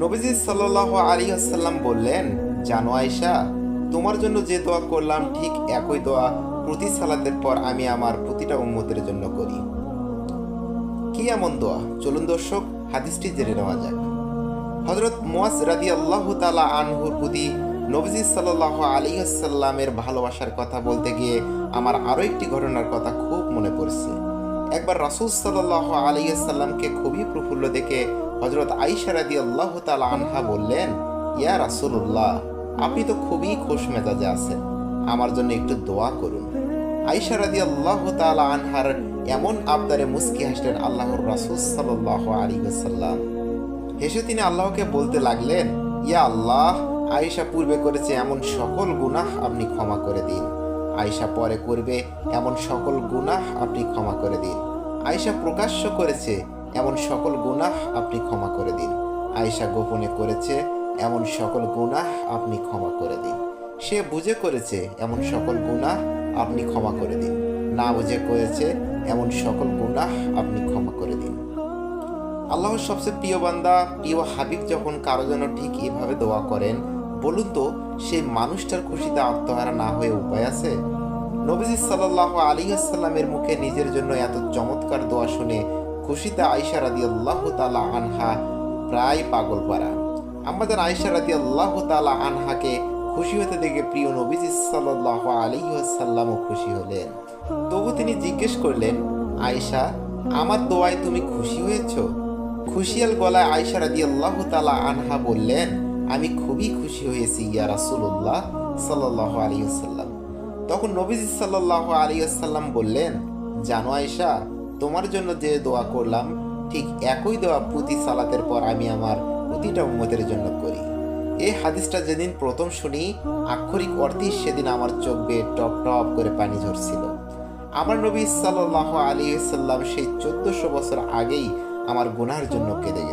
নবীজি সাল্লাহ আলী আসাল্লাম বললেন, জানো আয়সা তোমার জন্য যে দোয়া করলাম, ঠিক একই দোয়া প্রতি সালাতের পর আমি আমার প্রতিটা উম্মতের জন্য করি। কি এমন দোয়া? চলুন দর্শক, হাদিসটি জেনে নেওয়া যাক। হজরত মোয়াজ রাদি আল্লাহ তালা আনহুর প্রতি নবজি সাল্লাহ আলী আসাল্লামের ভালোবাসার কথা বলতে গিয়ে আমার আরও একটি ঘটনার কথা খুব মনে পড়ছে। একবার রাসুল সাল্লাহ আলী আসাল্লামকে খুবই প্রফুল্ল দেখে হজরত আইসা রাদি আল্লাহ তালা আনহা বললেন, ইয়া রাসুল্লাহ আপনি তো খুবই খুশ মেজাজে আছেন। আমার জন্য একটু দোয়া করুন। আইসা রাদি আল্লাহ তালা আনহার এমন আবদারে মুস্কি হাসলেন আল্লাহর রাসুল সাল্লাহ আলী আসাল্লাম হেসে তিনি আল্লাহকে বলতে লাগলেন, ইয়া আল্লাহ, আয়েশা পূর্বে করেছে এমন সকল গুনাহ আপনি ক্ষমা করে দিন। আয়েশা পরে করবে এমন সকল গুনাহ আপনি ক্ষমা করে দিন। আয়েশা প্রকাশ্য করেছে, এমন সকল গুনাহ আপনি ক্ষমা করে দিন। আয়েশা গোপনে করেছে, এমন সকল গুনাহ আপনি ক্ষমা করে দিন। সে বুঝে করেছে, এমন সকল গুনাহ আপনি ক্ষমা করে দিন। না বুঝে করেছে, এমন সকল গুনাহ আপনি ক্ষমা করে দিন। আল্লাহর সবচেয়ে প্রিয় বান্দা প্রিয় হাবিব যখন কারও জন্য ঠিক এভাবে দোয়া করেন বলুন তো, সেই মানুষটার খুশিতে আত্মহারা না হয়ে উপায় আছে? নবীজি সাল্লাহ আলী আসসালামের মুখে নিজের জন্য এত চমৎকার দোয়া শুনে খুশিতে আয়সা রাদি আল্লাহ তালা আনহা প্রায় পাগল পারা আমাদের আয়সা রাদি আল্লাহ তালা আনহাকে খুশি হতে দেখে প্রিয় নবীজি সাল্লাহ আলী আসাল্লামও খুশি হলেন। তবু তিনি জিজ্ঞেস করলেন আয়সা আমার দোয়ায় তুমি খুশি হয়েছ? খুশিয়াল গলায় আয়সা রাদি আল্লাহ তালা আনহা বললেন আমি খুবই খুশি হয়েছি ইয়া রাসুল্লাহ সাল্লাহ আলী আসাল্লাম তখন নবীজি সাল্লাহ আলী আসাল্লাম বললেন, জানো আয়সা তোমার জন্য যে দোয়া করলাম, ঠিক একই দোয়া প্রতি সালাতের পর আমি আমার প্রতিটা উম্মতের জন্য করি। এই হাদিসটা যেদিন প্রথম শুনি, আক্ষরিক অর্থেই সেদিন আমার চোখ বেয়ে টপ টপ করে পানি ঝরছিল। আমার নবী সাল্লাহ আলী সাল্লাম সেই চোদ্দশো বছর আগেই আমার গুনার জন্য কেঁদে গেছেন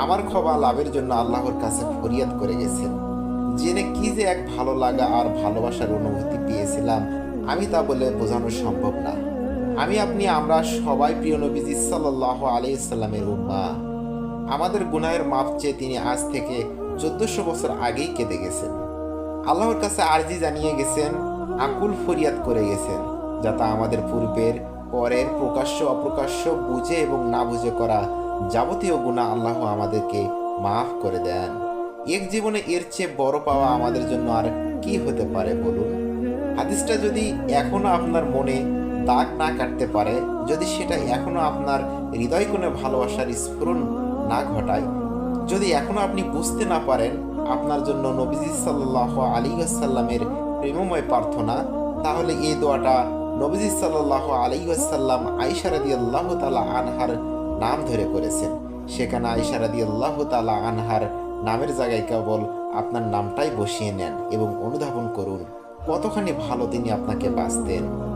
আমার ক্ষমা লাভের জন্য আল্লাহর কাছে ফরিয়াদ করে গেছেন। জেনে কি যে এক ভালো লাগা আর ভালোবাসার অনুভূতি পেয়েছিলাম, আমি তা বলে বোঝানো সম্ভব না। আমি, আপনি, আমরা সবাই প্রিয় নবীজি সাল্লাহ আলাইসাল্লামের উম্মা। আমাদের গুনাহের মাপ চেয়ে তিনি আজ থেকে চোদ্দশো বছর আগেই কেঁদে গেছেন। আল্লাহর কাছে আর্জি জানিয়ে গেছেন, আকুল ফরিয়াদ করে গেছেন, যাতে আমাদের পূর্বের, পরের প্রকাশ্য অপ্রকাশ্য বুঝে এবং না বুঝে করা যাবতীয় গুণা আল্লাহ আমাদেরকে মাফ করে দেন। এক জীবনে এর চেয়ে বড় পাওয়া আমাদের জন্য আর কি হতে পারে বলুন? হাদিসটা যদি এখনও আপনার মনে দাগ না কাটতে পারে, যদি সেটা এখনও আপনার হৃদয় কোণে ভালোবাসার স্ফুরণ না ঘটায়, যদি এখনও আপনি বুঝতে না পারেন আপনার জন্য নবীজি সাল্লাহ আলী আসাল্লামের প্রেমময় প্রার্থনা, তাহলে এই দোয়াটা নবীজি সাল্লাহ আলী আসাল্লাম আইসারাদি আল্লাহ তালা আনহার নাম ধরে করেছেন। সেখানে আইসারাদি আল্লাহ তালা আনহার নামের জায়গায় কেবল আপনার নামটাই বসিয়ে নেন এবং অনুধাবন করুন। কতখানি ভালো তিনি আপনাকে বাঁচতেন।